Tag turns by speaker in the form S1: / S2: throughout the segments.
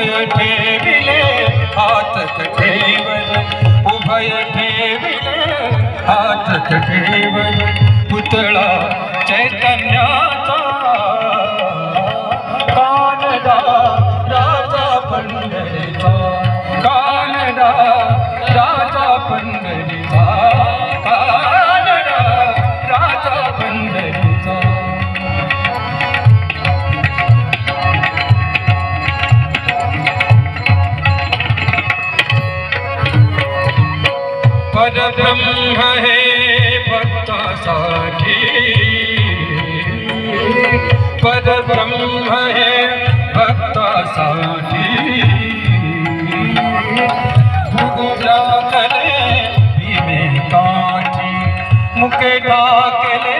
S1: उभय ठेविले हातत ठेवल. उभय ठेविले हातत ठेवल. पुतळा चैतन्याचा. कानडा राजा पंढरीचा. कानडा राजा पंढरी परब्रह्म हे भक्तासाठी परब्रह्म हे भक्तासाठी भुगुला करे पिमे काठी मुके
S2: डाकले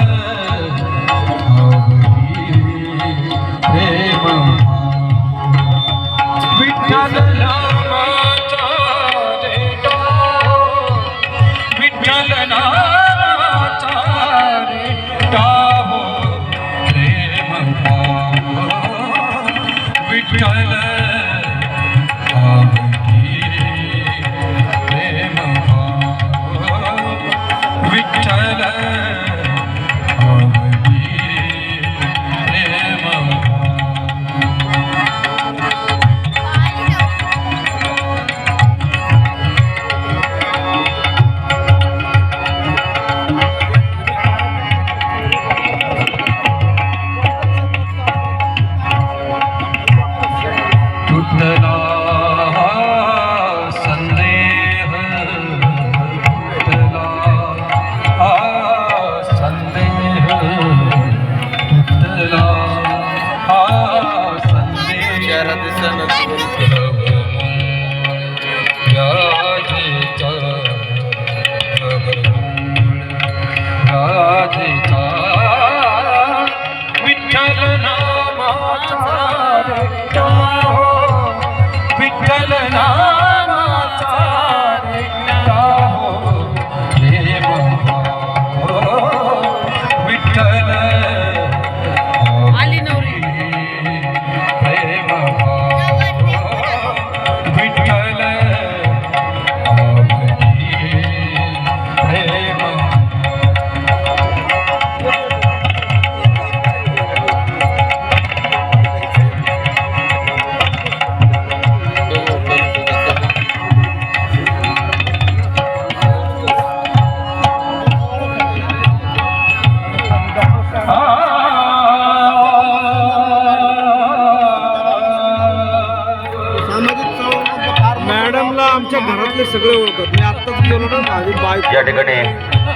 S2: आमच्या घरातले सगळे ओळखत मी आत्ताच गेलो ना माझी
S3: या ठिकाणी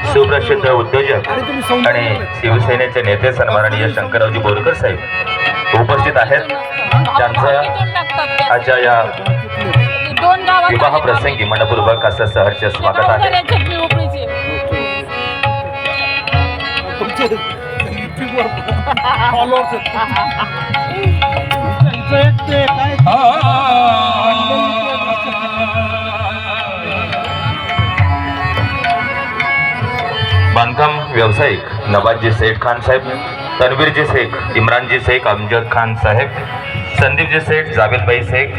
S3: सुप्रसिद्ध उद्योजक आणि शिवसेनेचे नेते सन्माननीय शंकररावजी बोरकर साहेब उपस्थित आहेत. त्यांचा आजच्या या विवाह प्रसंगी मंडपूर्वक असं सहर्ष स्वागत आहे. बांधकाम व्यावसायिक नवाजी शेख खान साहेब तनवीरजी शेख इम्रानजी शेख अमजद खान साहेब संदीपजी शेख जावेदबाई शेख